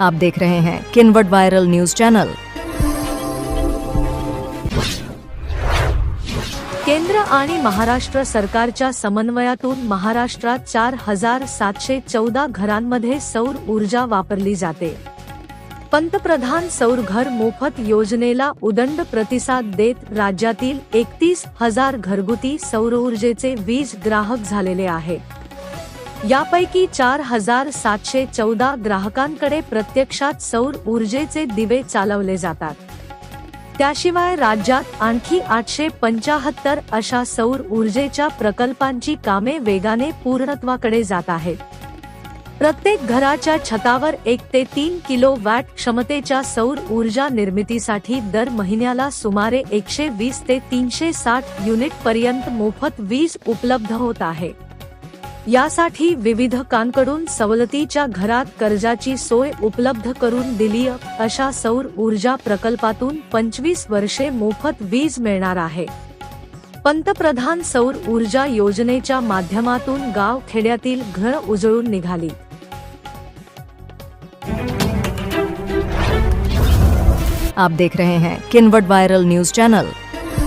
आप देख रहे हैं किनवट वायरल न्यूज चैनल। केंद्र आणि महाराष्ट्र सरकारच्या समन्वयातून महाराष्ट्रात चार हजार सातशे चौदा घरांमध्ये सौर ऊर्जा वापरली जाते. पंतप्रधान सौर घर मोफत योजनेला उदंड प्रतिसाद देत राज्यातील एकतीस हजार घरगुती सौर ऊर्जेचे वीज ग्राहक झालेले आहेत. यापैकी चार हजार सातशे चौदा ग्राहकांकडे प्रत्यक्षात सौर ऊर्जेचे दिवे चालवले जातात. त्याशिवाय राज्यात आणखी आठशे पंचाहत्तर अशा सौर ऊर्जेच्या प्रकल्पांची कामे वेगाने पूर्णत्वाकडे जात आहेत. प्रत्येक घराच्या छतावर एक ते तीन किलो वॅट क्षमतेच्या सौर ऊर्जा निर्मितीसाठी दर महिन्याला सुमारे एकशे वीस ते तीनशे साठ युनिट पर्यंत मोफत वीज उपलब्ध होत आहे. यासाठी विविधकांकडून सवलतीच्या घरात कर्जाची सोय उपलब्ध करून दिली अशा सौर ऊर्जा प्रकल्पातून पंचवीस वर्षे मोफत वीज मिळणार आहे. पंतप्रधान सौर ऊर्जा योजनेच्या माध्यमातून गाव खेड्यातील घर उजळून निघाली. आप देख रहे हैं किनवट वायरल न्यूज चैनल।